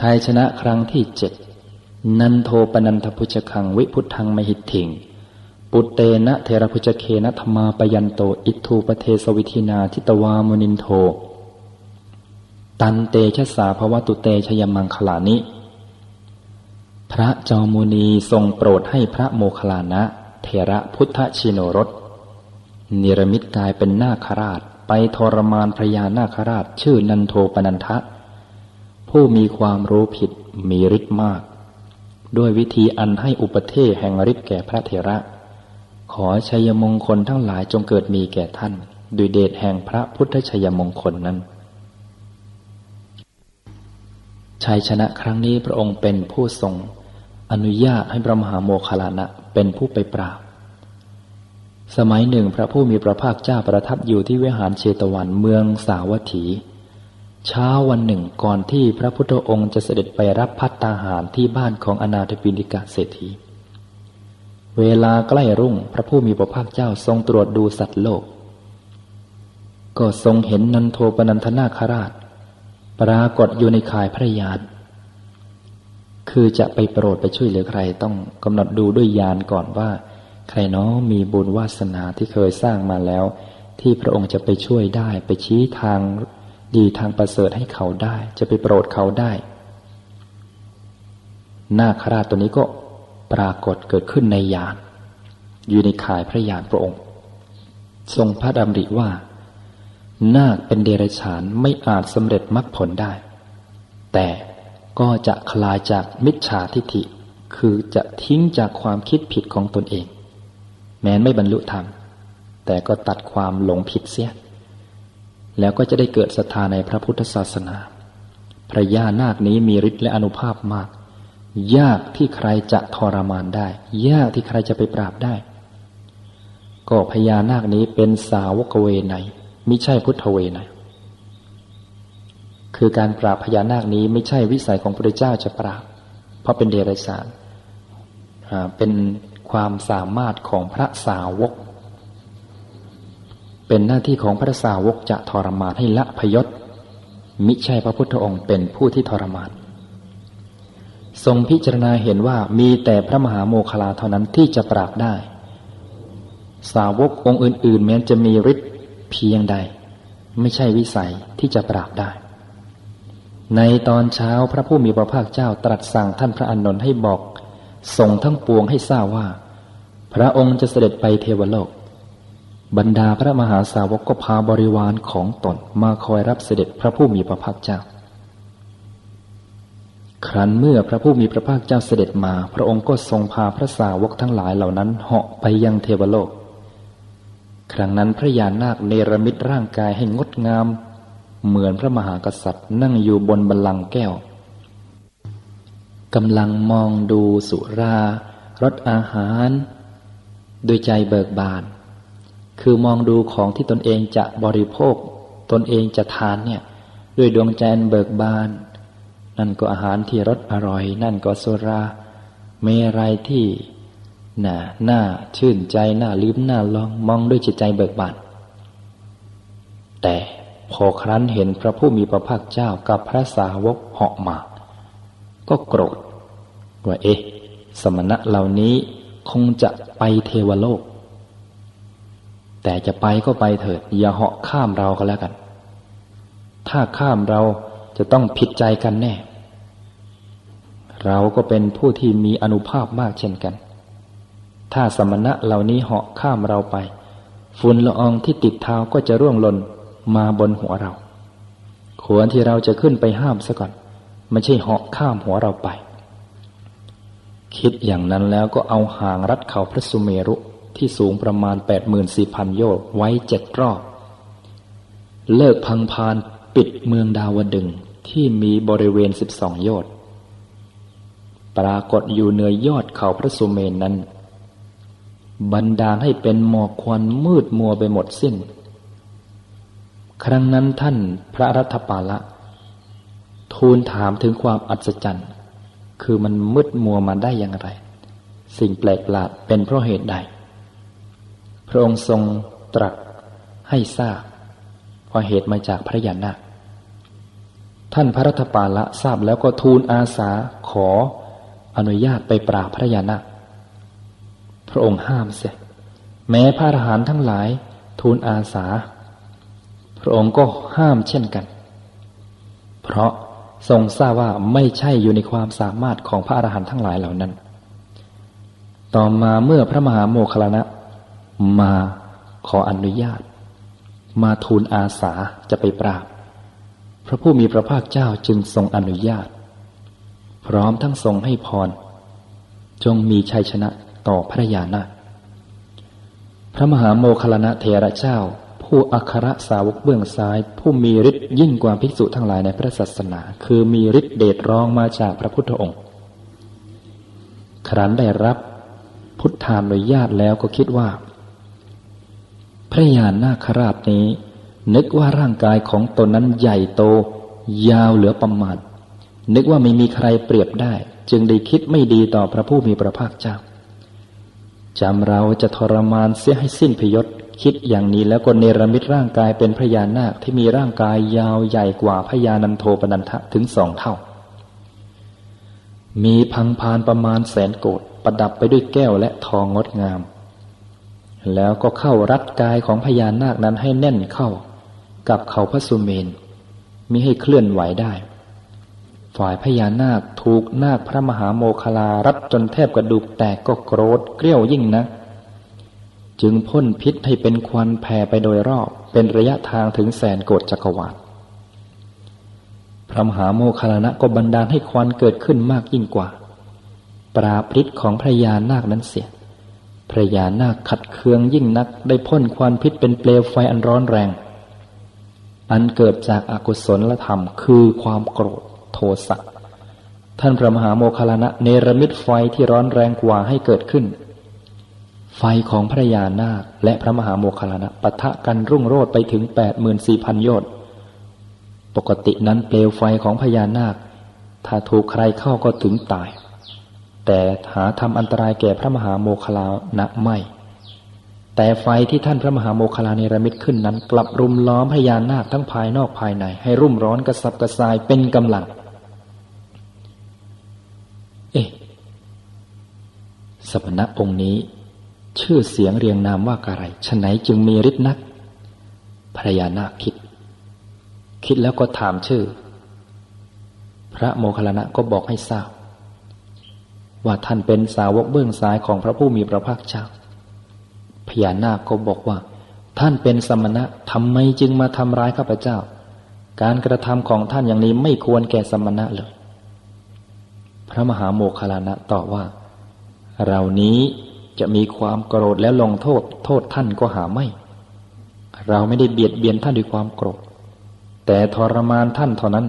ชัยชนะครั้งที่เจ็ดนันโทปนันทพุชคังวิพุทธังมหิตถิง ปุตเตนะเทระพุชเคนะธรรมาปยันโต อิทูปเทสวิธินาทิตวามุนินโท ตันเตชะสาภวตุเตชยมังคลานิ พระจอมุนีทรงโปรดให้พระโมคลานะ เทระพุทธชิโนรสนิรมิตกายเป็นนาคราช ไปทรมานพระยานาคราช ชื่อนันโทปนันทะ ผู้มีความรู้ผิดมีฤทธิ์มาก ด้วยวิธีอันให้อุปเทศแห่งฤทธิ์แก่พระเถระ ขอชัยมงคลทั้งหลายจงเกิดมีแก่ท่านด้วยเดชแห่งพระพุทธชัยมงคลนั้น ชัยชนะครั้งนี้พระองค์เป็นผู้ทรง อนุญาตให้พระมหาโมคคลานะเป็นผู้ไปปราบ สมัยหนึ่งพระผู้มีพระภาคเจ้าประทับอยู่ที่วิหารเชตวันเมืองสาวัตถี เช้าวันหนึ่งก่อนที่พระพุทธองค์จะเสด็จไปรับพัตตาหารที่บ้านของอนาถปิณิกาเศรษฐี เวลาใกล้รุ่งพระผู้มีพระภาคเจ้าทรงตรวจดูสัตว์โลก ก็ทรงเห็นนันโทปนันทนาคราช ปรากฏอยู่ในข่ายพระยานคือจะไปโปรดไปช่วยเหลือใครต้องกำหนดดูด้วยยานก่อนว่า ใครน้อมีบุญวาสนาที่เคยสร้างมาแล้ว ที่พระองค์จะไปช่วยได้ไปชี้ทาง ดีทางประเสริฐให้เขาได้ จะไปโปรดเขาได้นาคราชตัวนี้ก็ปรากฏเกิดขึ้นในยานอยู่ในข่ายพระยานพระองค์ ทรงพระดำริว่า นาคเป็นเดรัจฉานไม่อาจสำเร็จมรรคผลได้ แต่ก็จะคลายจากมิจฉาทิฏฐิ คือจะทิ้งจากความคิดผิดของตนเอง แม้ไม่บรรลุธรรม แต่ก็ตัดความหลงผิดเสีย แล้วก็จะได้เกิดศรัทธาในพระพุทธศาสนา พระย่านาคนี้มีฤทธิ์และอนุภาพมาก ยากที่ใครจะทรมานได้ ยากที่ใครจะไปปราบได้ ก็พญานาคนี้เป็นสาวกเวไนไม่ใช่พุทธเวไนคือการปราบพญานาคนี้ไม่ใช่วิสัยของพระเจ้าจะปราบ เพราะเป็นเดรัจฉานเป็นความสามารถของพระสาวก เป็นหน้าที่ของพระสาวกจะทรมานให้ละพยศ มิใช่พระพุทธองค์เป็นผู้ที่ทรมาน ทรงพิจารณาเห็นว่ามีแต่พระมหาโมคลาเท่านั้นที่จะปราบได้ สาวกองค์อื่น ๆ แม้จะมีฤทธิ์เพียงใด ไม่ใช่วิสัยที่จะปราบได้ ในตอนเช้าพระผู้มีพระภาคเจ้าตรัสสั่งท่านพระอานนท์ให้บอกส่งทั้งปวงให้ทราบว่า พระองค์จะเสด็จไปเทวโลก บรรดาพระมหาสาวกก็พาบริวารของตนมาคอยรับเสด็จพระผู้มีพระภาคเจ้า ครั้นเมื่อพระผู้มีพระภาคเจ้าเสด็จมา พระองค์ก็ทรงพาพระสาวกทั้งหลายเหล่านั้นเหาะไปยังเทวโลก ครั้งนั้นพระยานาคเนรมิตร่างกายให้งดงาม เหมือนพระมหากษัตริย์นั่งอยู่บนบัลลังก์แก้วกำลังมองดูสุรารสอาหาร โดยใจเบิกบาน คือมองดูของที่ตนเองจะบริโภค ตนเองจะทานเนี่ยด้วยดวงใจเบิกบาน นั่นก็อาหารที่รสอร่อย นั่นก็สุราเมรัยที่น่าน่าชื่นใจน่าลืมน่าลองมองด้วยจิตใจเบิกบานแต่พอครั้นเห็นพระผู้มีพระภาคเจ้ากับพระสาวกเหาะมา ก็โกรธว่าเอ๊ะ สมณะเหล่านี้คงจะไปเทวโลก แต่จะไปก็ไปเถิด อย่าเหาะข้ามเราก็แล้วกัน ถ้าข้ามเราจะต้องผิดใจกันแน่ เราก็เป็นผู้ที่มีอนุภาพมากเช่นกัน ถ้าสมณะเหล่านี้เหาะข้ามเราไป ฝุ่นละอองที่ติดเท้าก็จะร่วงหล่นมาบนหัวเราควรที่เราจะขึ้นไปห้ามซะก่อนไม่ใช่เหาะข้ามหัวเราไป คิดอย่างนั้นแล้วก็เอาหางรัดเขาพระสุเมรุ ที่สูงประมาณแปดหมื่นสี่พันโยชน์ไว้เจ็ดรอบ เลิกพังพานปิดเมืองดาวดึงที่มีบริเวณสิบสองโยชน์ปรากฏอยู่เหนือยอดเขาพระสุเมนนั้น บันดาลให้เป็นหมอกควันมืดมัวไปหมดสิ้น ครั้งนั้นท่านพระรัฐปาละ ทูลถามถึงความอัศจรรย์ คือมันมืดมัวมาได้อย่างไร สิ่งแปลกประหลาดเป็นเพราะเหตุใด พระองค์ทรงตรัสให้ทราบเพราะเหตุมาจากพระยานาคท่านพระรัตปาละทราบแล้วก็ทูลอาสาขออนุญาตไปปราบพระยานาพระองค์ห้ามเสียแม้พระอรหันต์ทั้งหลายทูลอาสา พระองค์ก็ห้ามเช่นกัน เพราะทรงทราบว่าไม่ใช่อยู่ในความสามารถของพระอรหันต์ทั้งหลายเหล่านั้น ต่อมาเมื่อพระมหาโมคลานะ มาขออนุญาต มาทูลอาสาจะไปปราบ พระผู้มีพระภาคเจ้าจึงทรงอนุญาต พร้อมทั้งทรงให้พร จงมีชัยชนะต่อพระยานาพระมหาโมคลานะเทระเจ้า ผู้อัครสาวกเบื้องซ้าย ผู้มีฤทธิ์ยิ่งกว่าภิกษุทั้งหลายในพระศาสนา คือมีฤทธิ์เดชรองมาจากพระพุทธองค์ ครั้นได้รับพุทธานุญาตแล้วก็คิดว่า พระยานาคราชนี้ นึกว่าร่างกายของตนนั้นใหญ่โต ยาวเหลือประมาณนึกว่าไม่มีใครเปรียบได้ จึงได้คิดไม่ดีต่อพระผู้มีพระภาคเจ้าจำเราจะทรมานเสียให้สิ้นพยศคิดอย่างนี้แล้วก็เนรมิตร่างกายเป็นพระยานาคที่มีร่างกายยาวใหญ่กว่าพระยานันโทปนันทะถึงสองเท่า มีพังพานประมาณแสนโกดประดับไปด้วยแก้วและทองงดงาม แล้วก็เข้ารัดกายของพญานาคนั้นให้แน่นเข้า กับเขาพระสุเมนมิให้เคลื่อนไหวได้ ฝ่ายพญานาคถูกนาคพระมหาโมคลารัดจนแทบกระดูกแตกก็โกรธเกลี้ยวยิ่งนะจึงพ่นพิษให้เป็นควันแผ่ไปโดยรอบ เป็นระยะทางถึงแสนโกดจักรวาลพระมหาโมคลานะก็บันดาลให้ควันเกิดขึ้นมากยิ่งกว่า ปราบฤทธิ์ของพระยานาคนั้นเสีย พระยานาคขัดเคืองยิ่งนักได้พ่นควันพิษเป็นเปลวไฟอันร้อนแรง อันเกิดจากอากุศลธรรมคือความโกรธโทสะท่านพระมหาโมคลานะเนรมิตไฟที่ร้อนแรงกว่าให้เกิดขึ้น ไฟของพระยานาคและพระมหาโมคลานะปะทะกันรุ่งโรดไปถึงแปดหมื่นสี่พันโยชน์ปกตินั้นเปลวไฟของพญานาค ถ้าถูกใครเข้าก็ถึงตาย แต่หาทำอันตรายแก่พระมหาโมคลานะไม่ แต่ไฟที่ท่านพระมหาโมคลาเนรมิตขึ้นนั้น กลับรุมล้อมพญานาคทั้งภายนอกภายใน ให้รุ่มร้อนกระสับกระส่ายเป็นกำลัง เอ๊ะสมณะองค์นี้ ชื่อเสียงเรียงนามว่าอะไรฉไหนจึงมีฤทธิ์นักพรยานาคคิด คิดแล้วก็ถามชื่อ พระโมคคัลลานะก็บอกให้ทราบ ว่าท่านเป็นสาวกเบื้องซ้ายของพระผู้มีพระภาคเจ้าพญานาคก็บอกว่า ท่านเป็นสมณะทำไมจึงมาทำร้ายข้าพเจ้า การกระทำของท่านอย่างนี้ไม่ควรแก่สมณะเลย พระมหาโมคคลานะตอบว่า เรานี้จะมีความโกรธแล้วลงโทษ โทษท่านก็หาไม่ เราไม่ได้เบียดเบียนท่านด้วยความโกรธ แต่ทรมานท่านเท่านั้น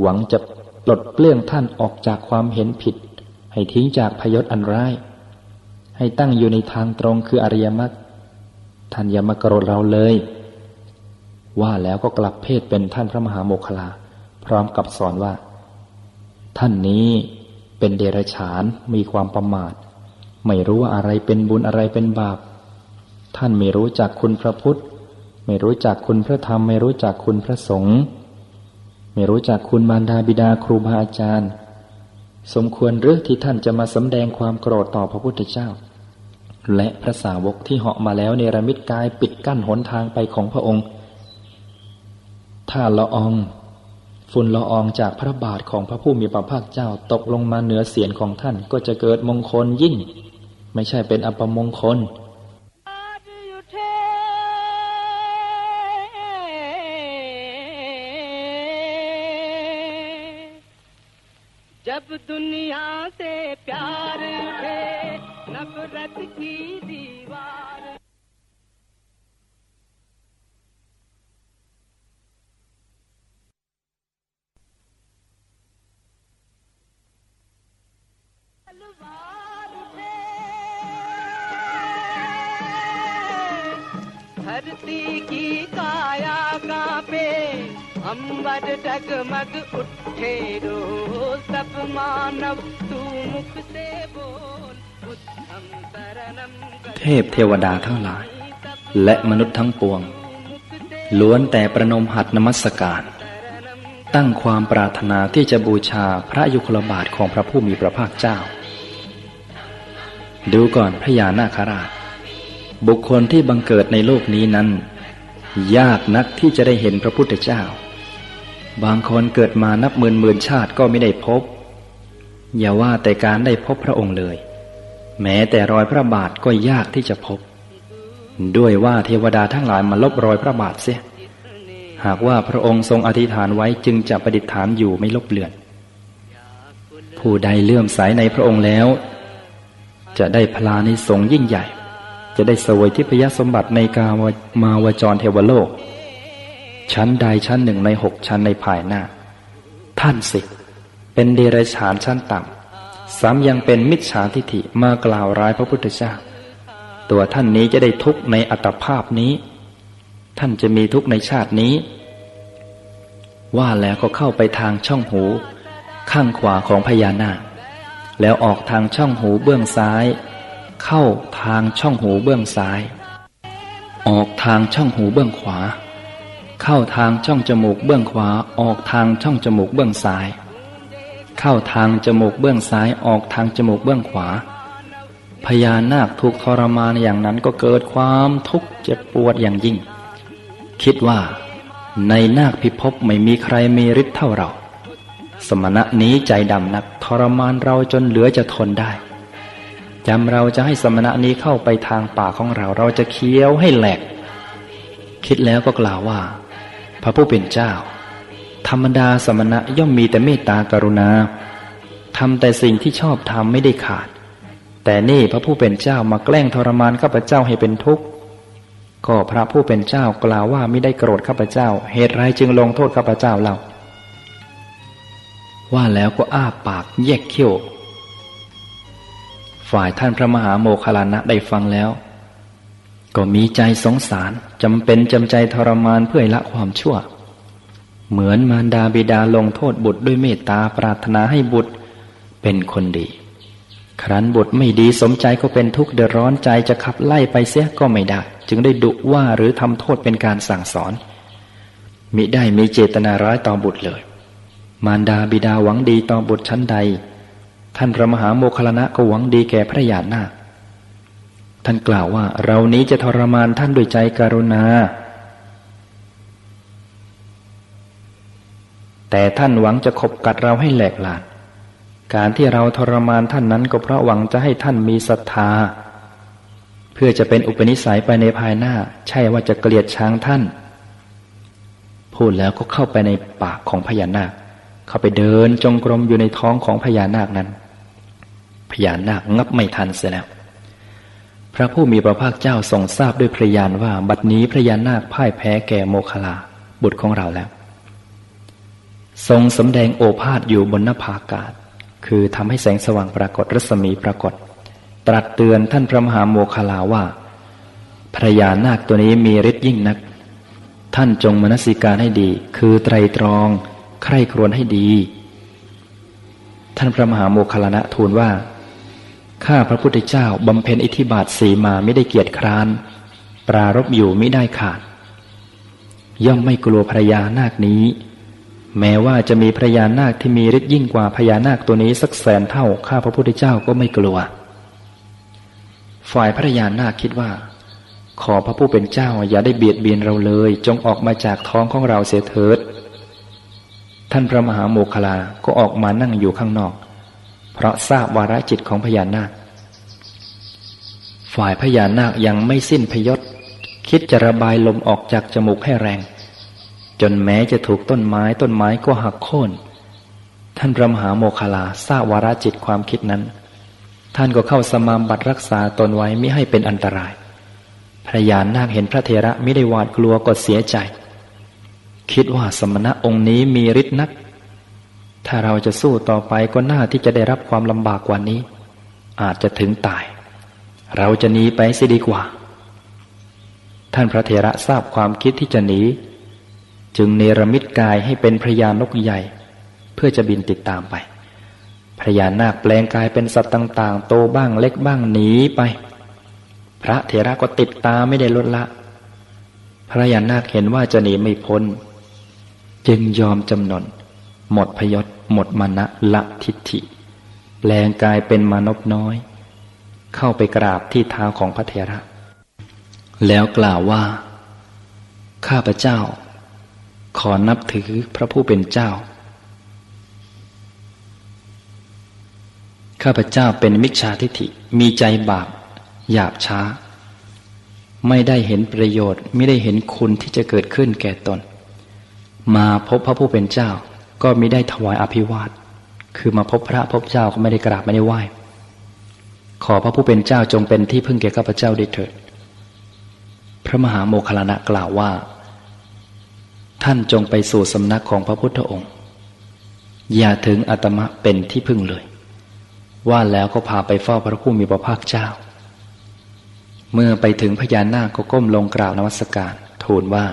หวังจะปลดเปลื้องท่านออกจากความเห็นผิด ให้ทิ้งจากพยศอันร้าย ให้ตั้งอยู่ในทางตรงคืออริยมรรคท่านอย่ามากรดเราเลย ว่าแล้วก็กลับเพศเป็นท่านพระมหาโมคลา พร้อมกับสอนว่า ท่านนี้เป็นเดรัจฉานมีความประมาท ไม่รู้ว่าอะไรเป็นบุญอะไรเป็นบาป ท่านไม่รู้จักคุณพระพุทธ ไม่รู้จักคุณพระธรรม ไม่รู้จักคุณพระสงฆ์ไม่รู้จักคุณมารดาบิดาครูบาอาจารย์ สมควรหรือที่ท่านจะมาสำแดงความโกรธต่อพระพุทธเจ้า และพระสาวกที่เหาะมาแล้วเนรมิตกายปิดกั้นหนทางไปของพระองค์ ถ้าละออง ฝุ่นละอองจากพระบาทของพระผู้มีพระภาคเจ้าตกลงมาเหนือเสียนของท่านก็จะเกิดมงคลยิ่ง ไม่ใช่เป็นอัปมงคล दुनिया से प्यार उठे नफरत की दीवार। धरती की अंबर डगमग उठे रो सब मानव तू मुख से बोल बुद्धम शरणम เทพเทวดาทั้งหลาย และมนุษย์ทั้งปวง ล้วนแต่ประนมหัตนมัสการ ตั้งความปรารถนาที่จะบูชาพระยุคลบาทของพระผู้มีพระภาคเจ้า ดูก่อนพระยานาคราช บุคคลที่บังเกิดในโลกนี้นั้น ยากนักที่จะได้เห็นพระพุทธเจ้า บางคนเกิดมานับหมื่นหมื่นชาติก็ไม่ได้พบ อย่าว่าแต่การได้พบพระองค์เลย แม้แต่รอยพระบาทก็ยากที่จะพบ ด้วยว่าเทวดาทั้งหลายมาลบรอยพระบาทเสีย หากว่าพระองค์ทรงอธิษฐานไว้จึงจะประดิษฐานอยู่ไม่ลบเลือน ผู้ใดเลื่อมใสในพระองค์แล้ว จะได้พลาในสงยิ่งใหญ่ จะได้สวยทิพยสมบัติในกามมาวจรเทวโลก ชั้นใดชั้นหนึ่งในหกชั้นในภายหน้า ท่านสิ เป็นเดรัจฉานชั้นต่ำซ้ำยังเป็นมิจฉาทิฐิมากล่าวร้ายพระพุทธเจ้า ตัวท่านนี้จะได้ทุกข์ในอัตภาพนี้ ท่านจะมีทุกข์ในชาตินี้ ว่าแล้วก็เข้าไปทางช่องหู ข้างขวาของพญานาคแล้วออกทางช่องหูเบื้องซ้าย เข้าทางช่องหูเบื้องซ้าย ออกทางช่องหูเบื้องขวา เข้าทางช่องจมูกเบื้องขวาออกทางช่องจมูกเบื้องซ้าย เข้าทางจมูกเบื้องซ้ายออกทางจมูกเบื้องขวา พญานาคถูกทรมานอย่างนั้นก็เกิดความทุกข์เจ็บปวดอย่างยิ่ง คิดว่า ในนาคพิภพไม่มีใครมีฤทธิ์เท่าเรา สมณะนี้ใจดำนักทรมานเราจนเหลือจะทนได้จำเราจะให้สมณะนี้เข้าไปทางป่าของเราเราจะเคี้ยวให้แหลกคิดแล้วก็กล่าวว่า พระผู้เป็นเจ้า ธรรมดาสมณะย่อมมีแต่เมตตากรุณาทำแต่สิ่งที่ชอบทำไม่ได้ขาด แต่นี่พระผู้เป็นเจ้ามาแกล้งทรมานข้าพเจ้าให้เป็นทุกข์ก็พระผู้เป็นเจ้ากล่าวว่าไม่ได้โกรธข้าพเจ้า เหตุไรจึงลงโทษข้าพเจ้าเล่าว่าแล้วก็อ้าปากแยกเขี้ยว ฝ่ายท่านพระมหาโมคคลานะได้ฟังแล้ว ก็มีใจสงสารจำเป็นจำใจทรมานเพื่อให้ละความชั่ว เหมือนมารดาบิดาลงโทษบุตรด้วยเมตตาปรารถนาให้บุตรเป็นคนดี ครั้นบุตรไม่ดีสมใจก็เป็นทุกข์เดือดร้อนใจจะขับไล่ไปเสียก็ไม่ได้ จึงได้ดุว่าหรือทำโทษเป็นการสั่งสอน มิได้มีเจตนาร้ายต่อบุตรเลย มารดาบิดาหวังดีต่อบุตรชั้นใด ท่านพระมหาโมคลนะก็หวังดีแก่พระญาณนาค ท่านกล่าวว่า เรานี้จะทรมานท่านด้วยใจการุณา แต่ท่านหวังจะขบกัดเราให้แหลกหลานการที่เราทรมานท่านนั้นก็เพราะหวังจะให้ท่านมีศรัทธา เพื่อจะเป็นอุปนิสัยไปในภายหน้า ใช่ว่าจะเกลียดช้างท่าน พูดแล้วก็เข้าไปในปากของพญานาค เข้าไปเดินจงกรมอยู่ในท้องของพญานาคนั้น พญานาคงับไม่ทันเสียแล้ว พระผู้มีพระภาคเจ้าทรงทราบด้วยพระญาณว่า บัดนี้พระญานาคพ่ายแพ้แก่โมคลา บุตรของเราแล้ว ทรงสำแดงโอภาษอยู่บนหน้าผากาศ คือทำให้แสงสว่างปรากฏรัศมีปรากฏ ตรัสเตือนท่านพระมหาโมคลาว่าพระญานาคตัวนี้มีฤทธิ์ยิ่งนัก ท่านจงมนสิการให้ดี คือไตรตรอง ใคร่ครวญให้ดี ท่านพระมหาโมคลานะทูลว่า ข้าพระพุทธเจ้าบำเพ็ญอิทธิบาทสีมาไม่ได้เกียจคร้าน ปรารบอยู่ไม่ได้ขาด ย่อมไม่กลัวพระยานาคนี้ แม้ว่าจะมีพระยานาคที่มีฤทธิ์ยิ่งกว่าพญานาคตัวนี้สักแสนเท่าข้าพระพุทธเจ้าก็ไม่กลัว ฝ่ายพระยานาคคิดว่า ขอพระผู้เป็นเจ้าอย่าได้เบียดเบียนเราเลย จงออกมาจากท้องของเราเสียเถิด ท่านพระมหาโมคลาก็ออกมานั่งอยู่ข้างนอก เพราะทราบวาระจิตของพญานาค ฝ่ายพญานาคยังไม่สิ้นพยศ คิดจะระบายลมออกจากจมูกให้แรง จนแม้จะถูกต้นไม้ต้นไม้ก็หักโค่นท่านพระมหาโมคลาทราบวาระจิตความคิดนั้น ท่านก็เข้าสมาบัติรักษาตนไว้ไม่ให้เป็นอันตรายพระยานาคเห็นพระเทระไม่ได้หวาดกลัวก็เสียใจ คิดว่าสมณะองค์นี้มีฤทธิ์นัก ถ้าเราจะสู้ต่อไปก็น่าที่จะได้รับความลำบากกว่านี้ อาจจะถึงตาย เราจะหนีไปเสียดีกว่า ท่านพระเถระทราบความคิดที่จะหนี จึงเนรมิตกายให้เป็นพระยานกใหญ่ เพื่อจะบินติดตามไปพระยานาคแปลงกายเป็นสัตว์ต่าง ๆ โตบ้างเล็กบ้างหนีไป พระเถระก็ติดตามไม่ได้ลดละ พระยานาคเห็นว่าจะหนีไม่พ้น จึงยอมจำนน หมดพยศหมดมานะละทิฏฐิแปลงกายเป็นมานพน้อย เข้าไปกราบที่เท้าของพระเถระ แล้วกล่าวว่า ข้าพเจ้า ขอนับถือพระผู้เป็นเจ้า ข้าพเจ้าเป็นมิจฉาทิฏฐิมีใจบาปหยาบช้า ไม่ได้เห็นประโยชน์ไม่ได้เห็นคุณที่จะเกิดขึ้นแก่ตน มาพบพระผู้เป็นเจ้า ก็ม่ได้ถวายอภิวาท คือมาพบพระพบเจ้าก็ไม่ได้กราบไม่ได้ไหว้ ขอพระผู้เป็นเจ้าจงเป็นที่พึ่งแก่ข้าพเจ้าได้เถิด พระมหาโมคคลานะกล่าวว่า ท่านจงไปสู่สำนักของพระพุทธองค์ อย่าถึงอาตมะเป็นที่พึ่งเลย ว่าแล้วก็พาไปเฝ้าพระผู้มีพระภาคเจ้า เมื่อไปถึงพญานาคก็ก้มลงกราบนมัสการ ทูลว่า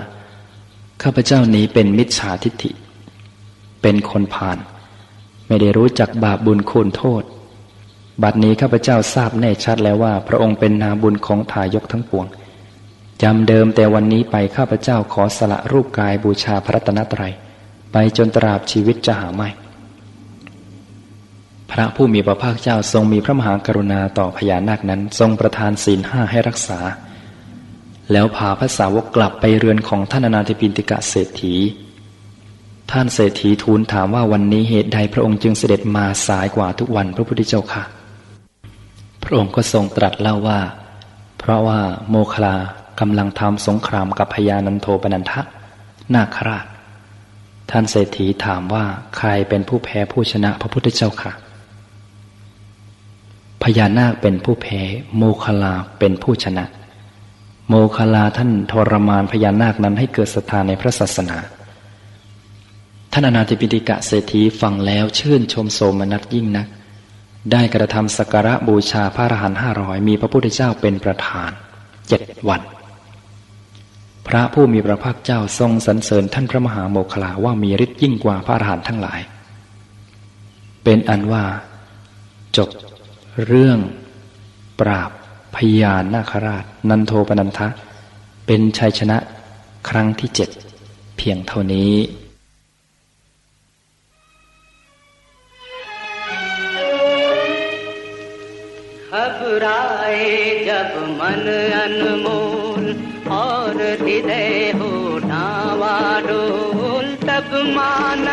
ข้าพเจ้านี้เป็นมิจฉาทิฏฐิ เป็นคนผ่าน ไม่ได้รู้จักบาปบุญคุณโทษ บัดนี้ข้าพเจ้าทราบแน่ชัดแล้วว่า พระองค์เป็นนาบุญของทายกทั้งปวงจำเดิมแต่วันนี้ไปข้าพเจ้าขอสละรูปกายบูชาพระตนตรัย ไปจนตราบชีวิตจะหาไม่พระผู้มีพระภาคเจ้าทรงมีพระมหากรุณาต่อพญานาคนั้น ทรงประทานศีลห้าให้รักษา แล้วพาพระสาวกกลับไปเรือนของท่านนาธิปินติกะเศรษฐี ท่านเศรษฐีทูลถามว่าวันนี้เหตุใดพระองค์จึงเสด็จมาสายกว่าทุกวันพระพุทธเจ้าค่ะ พระองค์ก็ทรงตรัสเล่าว่า เพราะว่าโมคลากำลังทำสงครามกับพญานันโทปนันทะนาคราช ท่านเศรษฐีถามว่าใครเป็นผู้แพ้ผู้ชนะพระพุทธเจ้าค่ะ พญานาคเป็นผู้แพ้ โมคลาเป็นผู้ชนะ โมคลาท่านทรมานพญานาคนั้นให้เกิดศรัทธาในพระศาสนา ท่านอนาธิปิฎกะเศรษฐีฟังแล้วชื่นชมโสมนัสยิ่งนัก ได้กระทำสักการะบูชาพระอรหันต์ห้าร้อยมีพระพุทธเจ้าเป็นประธานเจ็ดวัน พระผู้มีพระภาคเจ้าทรงสรรเสริญท่านพระมหาโมคลาว่ามีฤทธิ์ยิ่งกว่าพระอรหันต์ทั้งหลาย เป็นอันว่า จบเรื่อง ปราบพยานนาคราช นันโทปนันทะ เป็นชัยชนะครั้งที่เจ็ดเพียงเท่านี้ घबराए जब मन अनमोल और हृदय हो डावाडोल तब मान